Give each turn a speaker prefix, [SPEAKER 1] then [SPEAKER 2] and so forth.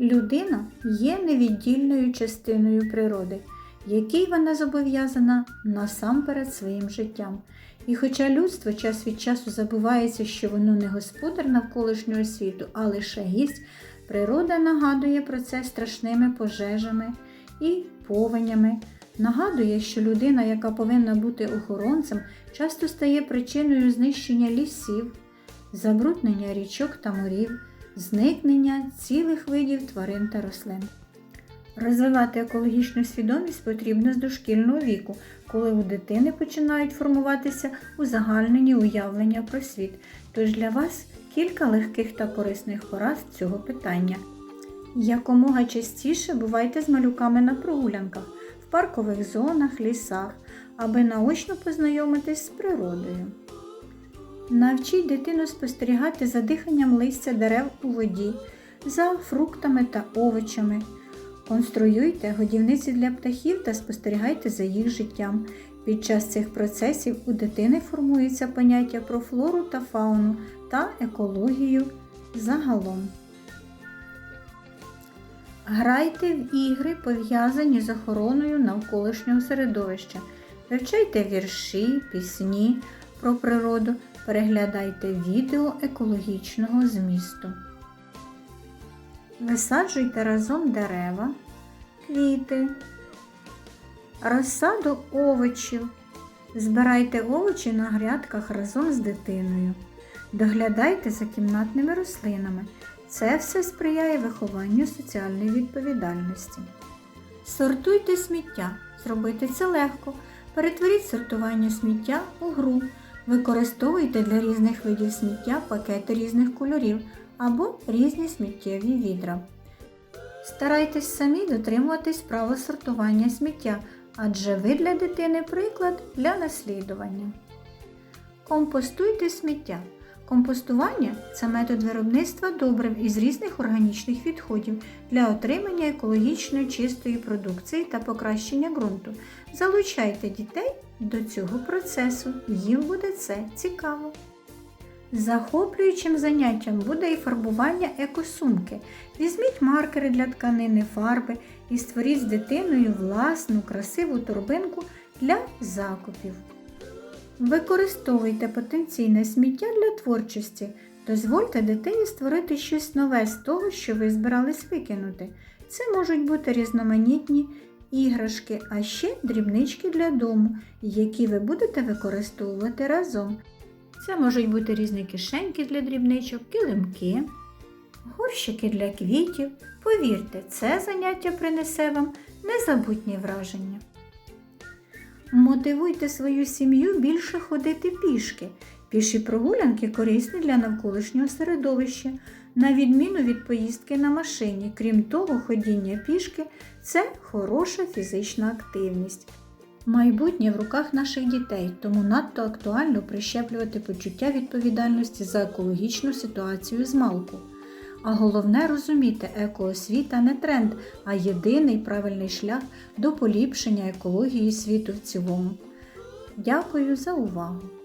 [SPEAKER 1] Людина є невіддільною частиною природи, якій вона зобов'язана насамперед своїм життям. І хоча людство час від часу забувається, що воно не господар навколишнього світу, а лише гість, природа нагадує про це страшними пожежами і повенями. Нагадує, що людина, яка повинна бути охоронцем, часто стає причиною знищення лісів, забруднення річок та морів, зникнення цілих видів тварин та рослин. Розвивати екологічну свідомість потрібно з дошкільного віку, коли у дитини починають формуватися узагальнені уявлення про світ. Тож для вас кілька легких та корисних порад цього питання. Якомога частіше бувайте з малюками на прогулянках, в паркових зонах, лісах, аби наочно познайомитись з природою. Навчіть дитину спостерігати за диханням листя дерев у воді, за фруктами та овочами. Конструюйте годівниці для птахів та спостерігайте за їх життям. Під час цих процесів у дитини формується поняття про флору та фауну та екологію загалом. Грайте в ігри, пов'язані з охороною навколишнього середовища. Вивчайте вірші, пісні про природу, переглядайте відео екологічного змісту. Висаджуйте разом дерева, квіти, розсаду овочів. Збирайте овочі на грядках разом з дитиною. Доглядайте за кімнатними рослинами. Це все сприяє вихованню соціальної відповідальності. Сортуйте сміття. Зробити це легко. Перетворіть сортування сміття у гру. Використовуйте для різних видів сміття пакети різних кольорів або різні сміттєві відра. Старайтесь самі дотримуватись правил сортування сміття, адже ви для дитини приклад для наслідування. Компостуйте сміття. Компостування це метод виробництва добрив із різних органічних відходів для отримання екологічно чистої продукції та покращення ґрунту. Залучайте дітей до цього процесу, їм буде це цікаво. Захоплюючим заняттям буде і фарбування екосумки. Візьміть маркери для тканини, фарби і створіть з дитиною власну красиву торбинку для закупів. Використовуйте потенційне сміття для творчості. Дозвольте дитині створити щось нове з того, що ви збирались викинути. Це можуть бути різноманітні іграшки, а ще дрібнички для дому, які ви будете використовувати разом. Це можуть бути різні кишеньки для дрібничок, килимки, горщики для квітів. Повірте, це заняття принесе вам незабутні враження. Мотивуйте свою сім'ю більше ходити пішки. Піші прогулянки корисні для навколишнього середовища, на відміну від поїздки на машині. Крім того, ходіння пішки це хороша фізична активність. Майбутнє в руках наших дітей, тому надто актуально прищеплювати почуття відповідальності за екологічну ситуацію з малку. А головне розуміти, екоосвіта не тренд, а єдиний правильний шлях до поліпшення екології світу в цілому. Дякую за увагу!